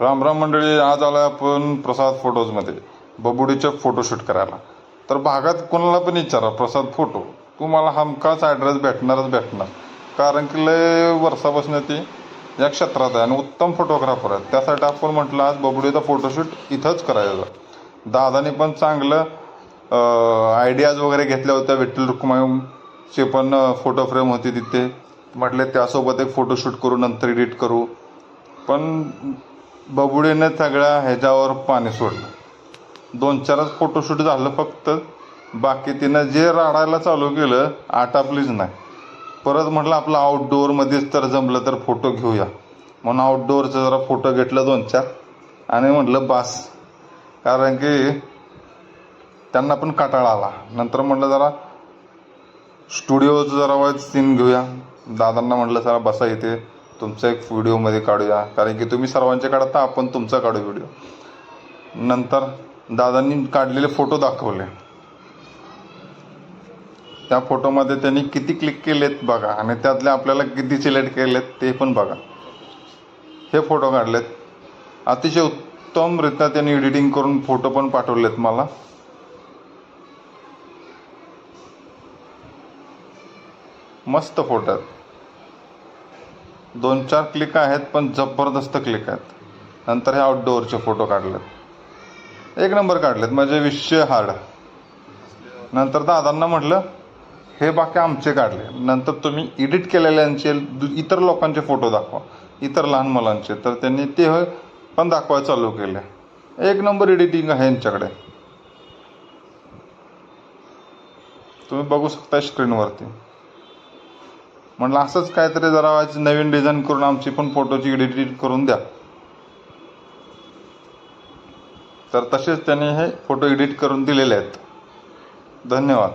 राम राम मंडळी आज आलो आपण प्रसाद फोटोजमध्ये बबुडीचे फोटोशूट करायला. तर भागात कोणाला पण विचारा प्रसाद फोटो तुम्हाला हमखास ॲड्रेस भेटणारच भेटणार. कारण की लय वर्षापासून ती या क्षेत्रात आहे आणि उत्तम फोटोग्राफर आहेत त्यासाठी आपण म्हटलं आज बबुडीचा फोटोशूट इथंच करायचा. दादाने पण चांगलं आयडियाज वगैरे घेतल्या होत्या. विठ्ठल रुक्माईचे पण फोटो फ्रेम होती तिथे. म्हटले त्यासोबत एक फोटोशूट करू नंतर एडिट करू. पण बबुडीने सगळ्या ह्याच्यावर पाणी सोडलं. दोन चारच फोटोशूट झालं फक्त. बाकी तिनं जे राडायला चालू केलं आटापलीच नाही. परत म्हटलं आपलं आउटडोअरमध्येच तर जमलं तर फोटो घेऊया. म्हणून आउटडोअरचं जरा फोटो घेतलं दोन चार. आणि म्हटलं बास. कारण की त्यांना पण काटाळा आला. नंतर म्हटलं जरा स्टुडिओचं जरा वाईज सीन घेऊया. दादांना म्हटलं जरा बसा इथे. तुमचा एक व्हिडिओमध्ये काढूया. कारण की तुम्ही सर्वांचे काढता आपण तुमचा काढू व्हिडिओ नंतर दादांनी काढलेले फोटो दाखवले. त्या फोटोमध्ये त्यांनी किती क्लिक केलेत बघा आणि त्यातले आपल्याला किती सिलेक्ट केलेत ते पण बघा. हे फोटो काढलेत. अतिशय उत्तमरित्या त्यांनी एडिटिंग करून फोटो पण पाठवलेत मला. मस्त फोटो आहेत. दोन चार क्लिक आहेत पण जबरदस्त क्लिक आहेत. नंतर हे आउटडोअरचे फोटो काढलेत. एक नंबर काढलेत म्हणजे विषय हार्ड. नंतर दादांना म्हटलं हे बाकी आमचे काढले. नंतर तुम्ही एडिट केलेल्यांचे दु- इतर लोकांचे फोटो दाखवा. इतर लहान मुलांचे. तर त्यांनी ते पण दाखवायला चालू केले. एक नंबर एडिटिंग आहे यांच्याकडे. तुम्ही बघू शकता स्क्रीनवरती म्हटलं असंच काहीतरी जरा नवीन डिझाईन करून आमची पण फोटोची एडिटिंग करून द्या. तर तसेच त्यांनी हे फोटो एडिट करून दिलेले आहेत. धन्यवाद.